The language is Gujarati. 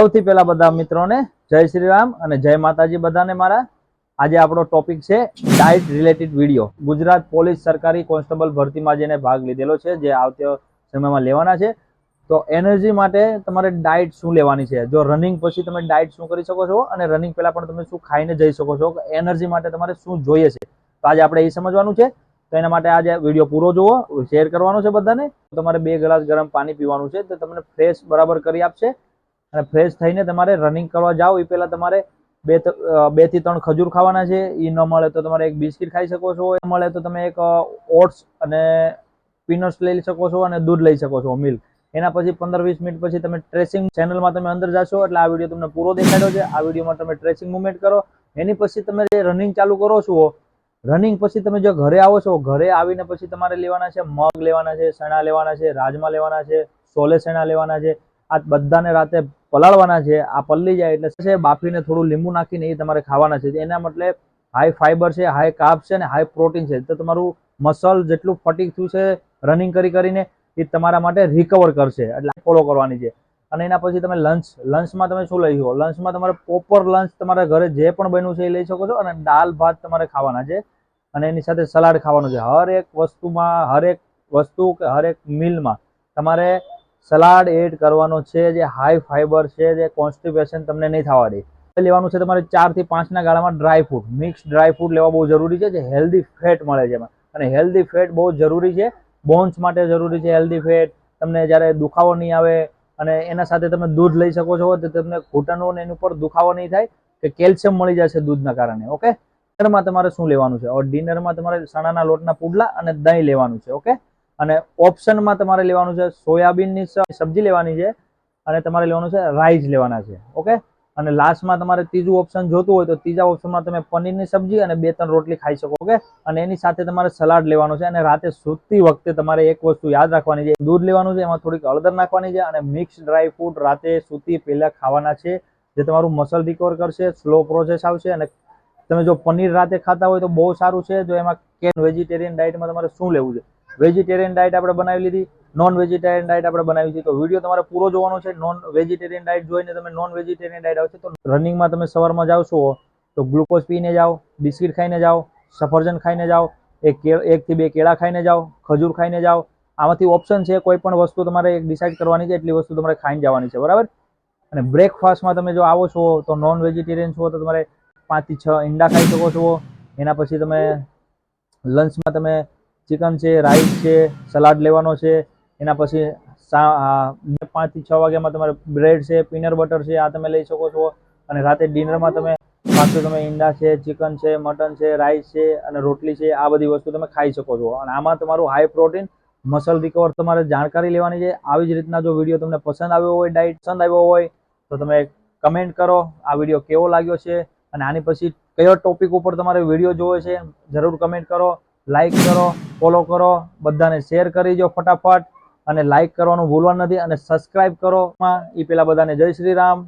સૌથી પહેલા બધા મિત્રોને જય શ્રી રામ અને જય માતાજી બધાને મારા. આજે આપણો ટોપિક છે diet related video Gujarat police સરકારી કોન્સ્ટેબલ ભરતીમાં જેને ભાગ લીધેલો છે, જે આવતા સમયમાં લેવાના છે. તો એનર્જી માટે તમારે ડાયટ શું લેવાની છે? જો રનિંગ પછી તમે ડાયટ શું કરી શકો છો અને રનિંગ પહેલાં પણ તમે શું ખાઈને જઈ શકો છો? એનર્જી માટે તમારે શું જોઈએ છે? તો આજે આપણે એ સમજવાનું છે. તો એના માટે આજે વીડિયો પૂરો જુઓ શેર કરવાનો છે બધાને. તમારે બે ગ્લાસ ગરમ પાણી પીવાનું છે, તો તમને ફ્રેશ બરાબર કરી આપશે. અને ફ્રેશ થઈને તમારે રનિંગ કરવા જાઓ એ પહેલાં તમારે બે બેથી ત્રણ ખજૂર ખાવાના છે એ ન મળે તો તમારે એક બિસ્કિટ ખાઈ શકો છો, એ મળે તો તમે એક ઓટ્સ અને પીનટ્સ લઈ શકો છો અને દૂધ લઈ શકો છો મિલ્ક એના પછી પંદર વીસ મિનિટ પછી તમે ટ્રેસિંગ ચેનલમાં તમે અંદર જશો, એટલે આ વીડિયો તમને પૂરો દેખાડ્યો છે, આ વિડીયોમાં તમે ટ્રેસિંગ મુવમેન્ટ કરો, એની પછી તમે જે રનિંગ ચાલુ કરો છો રનિંગ પછી તમે જો ઘરે આવો છો, ઘરે આવીને પછી તમારે લેવાના છે, મગ લેવાના છે સણા લેવાના છે, રાજમા લેવાના છે સોલે સણા લેવાના છે, આ બધાને રાતે પલાળવાના છે, આ પલળી જાય એટલે છે, બાફીને થોડું લીંબુ નાખીને એ તમારે ખાવાના છે. એના મતલબ હાઈ ફાઈબર છે હાઈ કાર્બ છે અને હાઈ પ્રોટીન છે. તો તમારું મસલ જેટલું ફટીક થયું છે રનિંગ કરી કરીને એ તમારા માટે રિકવર કરશે. એટલે ફોલો કરવાની છે. અને એના પછી તમે લંચ લંચમાં તમે શું લઈ શકો? લંચમાં તમારે પ્રોપર લંચ તમારા ઘરે જે પણ બન્યું છે એ લઈ શકો છો અને દાલ ભાત તમારે ખાવાના છે. અને એની સાથે સલાડ ખાવાનું છે. હર એક વસ્તુમાં હર એક વસ્તુ કે હર એક મિલમાં તમારે સલાડ એડ કરવાનો છે, જે હાઈ ફાઈબર છે, જે કોન્સ્ટિપેશન તમને નહીં થવા દે. લેવાનું છે તમારે ચારથી પાંચના ગાળામાં dry fruit mix dry fruit લેવા બહુ જરૂરી છે, જે હેલ્ધી ફેટ મળે છે એમાં. અને હેલ્ધી ફેટ બહુ જરૂરી છે બોન્સ માટે જરૂરી છે હેલ્ધી ફેટ તમને જ્યારે દુખાવો નહીં આવે અને એના સાથે તમે દૂધ લઈ શકો છો, તો તમને ઘૂંટણો ને એની ઉપર દુખાવો નહીં થાય કે કેલ્શિયમ મળી જશે દૂધના કારણે ઓકે ડિનરમાં તમારે શું લેવાનું છે? ઓર ડિનરમાં તમારે ચણાના લોટના પુડલા અને દહીં લેવાનું છે ઓકે અને ઓપ્શનમાં તમારે લેવાનું છે સોયાબીનની સબ્જી લેવાની છે અને તમારે લેવાનું છે રાઈસ લેવાના છે, ઓકે? અને લાસ્ટમાં તમારે ત્રીજું ઓપ્શન જોતું હોય તો ત્રીજા ઓપ્શનમાં તમે પનીરની સબ્જી અને બે ત્રણ રોટલી ખાઈ શકો, ઓકે? અને એની સાથે તમારે સલાડ લેવાનું છે અને રાતે સૂતી વખતે તમારે એક વસ્તુ યાદ રાખવાની છે, દૂધ લેવાનું છે, એમાં થોડીક હળદર નાખવાની છે અને મિક્સ ડ્રાય ફ્રૂટ રાતે સૂતી પહેલાં ખાવાના છે, જે તમારું મસલ રિકવર કરશે, સ્લો પ્રોસેસ આવશે અને તમે જો પનીર રાતે ખાતા હોય તો બહુ સારું છે, જો એમાં કે વેજીટેરિયન ડાયટમાં તમારે શું લેવું છે? વેજીટેરિયન ડાયટ આપણે બનાવી લીધી. નોન વેજીટેરિયન ડાયટ આપણે બનાવી છે. તો વીડિયો તમારે પૂરો જોવાનો છે. નોન વેજીટેરિયન ડાયટ જોઈને તમે નોન વેજીટેરિયન ડાયટ આવશે તો રનિંગમાં તમે સવારમાં જાઓ છો, તો ગ્લુકોઝ પીને જાઓ, બિસ્કિટ ખાઈને જાઓ, સફરજન ખાઈને જાઓ, એક એકથી બે કેળા ખાઈને જાઓ, ખજૂર ખાઈને જાઓ. આમાંથી ઓપ્શન છે, કોઈ પણ વસ્તુ તમારે ડિસાઇડ કરવાની છે, એટલી વસ્તુ તમારે ખાઈને જવાની છે. બરાબર? અને બ્રેકફાસ્ટમાં તમે જો આવો છો, તો નોન વેજીટેરિયન છો, તો તમારે પાંચથી છ ઈંડા ખાઈ શકો છો. એના પછી તમે લંચમાં તમે ચિકન છે, રાઈસ છે, સલાડ લેવાનો છે. એના પછી બે પાંચથી છ વાગ્યામાં તમારે બ્રેડ છે, પીનર બટર છે, આ તમે લઈ શકો છો. અને રાતે ડિનરમાં તમે પાછું તમે ઈંડા છે, ચિકન છે, મટન છે, રાઈસ છે અને રોટલી છે, આ બધી વસ્તુ તમે ખાઈ શકો છો. અને આમાં તમારું હાઈ પ્રોટીન મસલ રિકવર તમારે જાણકારી લેવાની છે. આવી જ રીતના જો વીડિયો તમને પસંદ આવ્યો હોય ડાયટ પસંદ આવ્યો હોય, તો તમે કમેન્ટ કરો, આ વીડિયો કેવો લાગ્યો છે? અને આની પછી કયો ટોપિક ઉપર તમારે વીડિયો જોવો છે, જરૂર કમેન્ટ કરો. લાઈક કરો ફોલો કરો, બધાને શેર કરી દો ફટાફટ. અને લાઈક કરવાનું ભૂલવાનું નથી અને સબસ્ક્રાઇબ કરો. એ પેલા બધાને જય શ્રી રામ.